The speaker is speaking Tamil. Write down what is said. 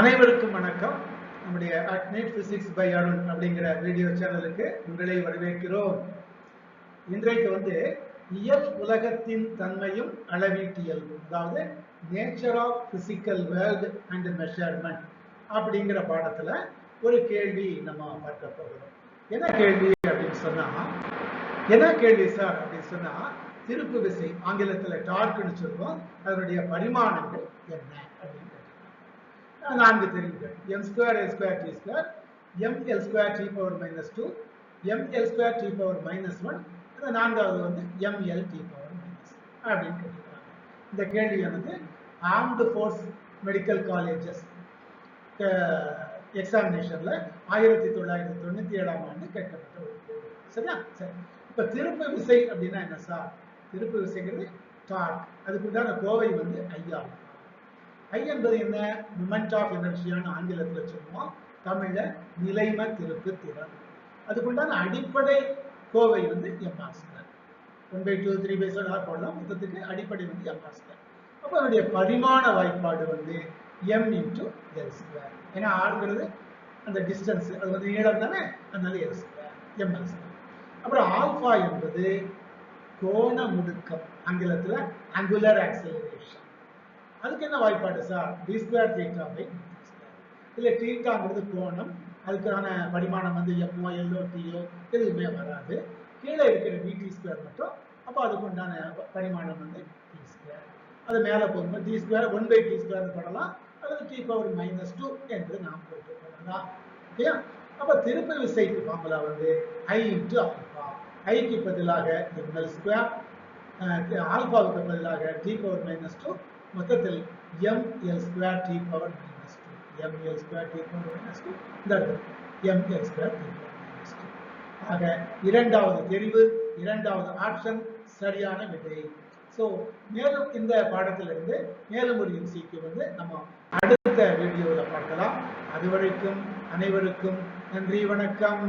அனைவருக்கும் வணக்கம். நம்முடைய அட்னேட் பிசிக்ஸ் பை அருண் அப்படிங்கிற வீடியோ சேனலுக்கு உங்களை வரவேற்கிறோம். இன்றைக்கு வந்து இயல் உலகத்தின் தன்மையும் அளவீட்டியல்பும் அதாவது nature of physical world and measurement அப்படிங்கிற பாடத்துல ஒரு கேள்வி நம்ம பார்க்க போகிறோம் என்ன கேள்வி அப்படின்னு சொன்னா என்ன கேள்வி சார் அப்படின்னு சொன்னா திருப்பு விசை ஆங்கிலத்துல டார்க்னு சொல்லுவோம். அதனுடைய பரிமாணங்கள் என்ன அப்படின்னு நான்கு தெரிவுகள் M square L square T square M L square T power minus two M L square T power minus one அந்த நான்காவது வந்து M L T power minus அப்படின்னு கேட்டிருக்காங்க. இந்த கேள்வியானது ஆர்ம்டு ஃபோர்ஸ் மெடிக்கல் காலேஜஸ் எக்ஸாமினேஷன்ல ஆயிரத்தி தொள்ளாயிரத்தி தொண்ணூத்தி ஏழாம் ஆண்டு கேட்கப்பட்ட ஒரு கேள்வி. சரியா? சரி. இப்ப திருப்பு விசை அப்படின்னா என்ன சார்? திருப்பு விசைங்கிறது டார்க் அதுக்குண்டான கோவை வந்து ஐயா ஐ என்பது என்ன? மூமெண்ட் ஆஃப் எனர்ஜியான ஆங்கிலத்தில் சொல்லுவோம். தமிழில் நிலைம திருப்பு திறன். அதுக்குண்டான அடிப்படை கோவை வந்து MR square one by two three by seven போடலாம். மொத்தத்துக்கு அடிப்படை வந்து எம்ஆர் ஸ்கொயர் அப்போ அதனுடைய பரிமாண வாய்ப்பாடு வந்து எம் இன்டூ எல் ஸ்கொயர் ஏன்னா ஆறுங்கிறது அந்த டிஸ்டன்ஸ் அது வந்து நீளம் தானே? அதனால எல் ஸ்கொயர் எம்எல் ஸ்கொயர் அப்புறம் ஆல்ஃபா என்பது கோண முடுக்கம். ஆங்கிலத்தில் அங்குலர் ஆக்சலரேஷன் அதுக்கு என்ன வாய்ப்பாடு sir? T square theta by இல்ல தீட்டாங்கிறது கோணம் அதுக்கான பரிமாணம் வந்து எப்போ எல்ஓ டிஓ எதுவுமே வராது. கீழே இருக்கிற பிடி ஸ்கொயர் மட்டும் அப்போ அதுக்கு உண்டான பரிமாணம் வந்து டி ஸ்கொயர் அது மேலே போகும்போது T square one by T square போடலாம். அல்லது டி பவர் மைனஸ் டூ என்று நாம் போட்டு போடலாம் ஓகேயா அப்போ திருப்பு விசைக்கு ஃபார்முலா வந்து ஐ இன்ட்டு ஆல்ஃபா ஐக்கு பதிலாக எம்எல் ஸ்கொயர் ஆல்பாவுக்கு பதிலாக டி பவர் மைனஸ் டூ மொத்தத்தில் M L square T power minus two M L square T power minus two இந்த M L square T power minus two ஆக இரண்டாவது தெரிவு இரண்டாவது ஆப்ஷன் சரியான விடை. ஸோ மேலும் இந்த பாடத்திலிருந்து மேலும் ஒரு எம்சிக்கு வந்து நம்ம அடுத்த வீடியோவில் பார்க்கலாம். அதுவரைக்கும் அனைவருக்கும் நன்றி வணக்கம்.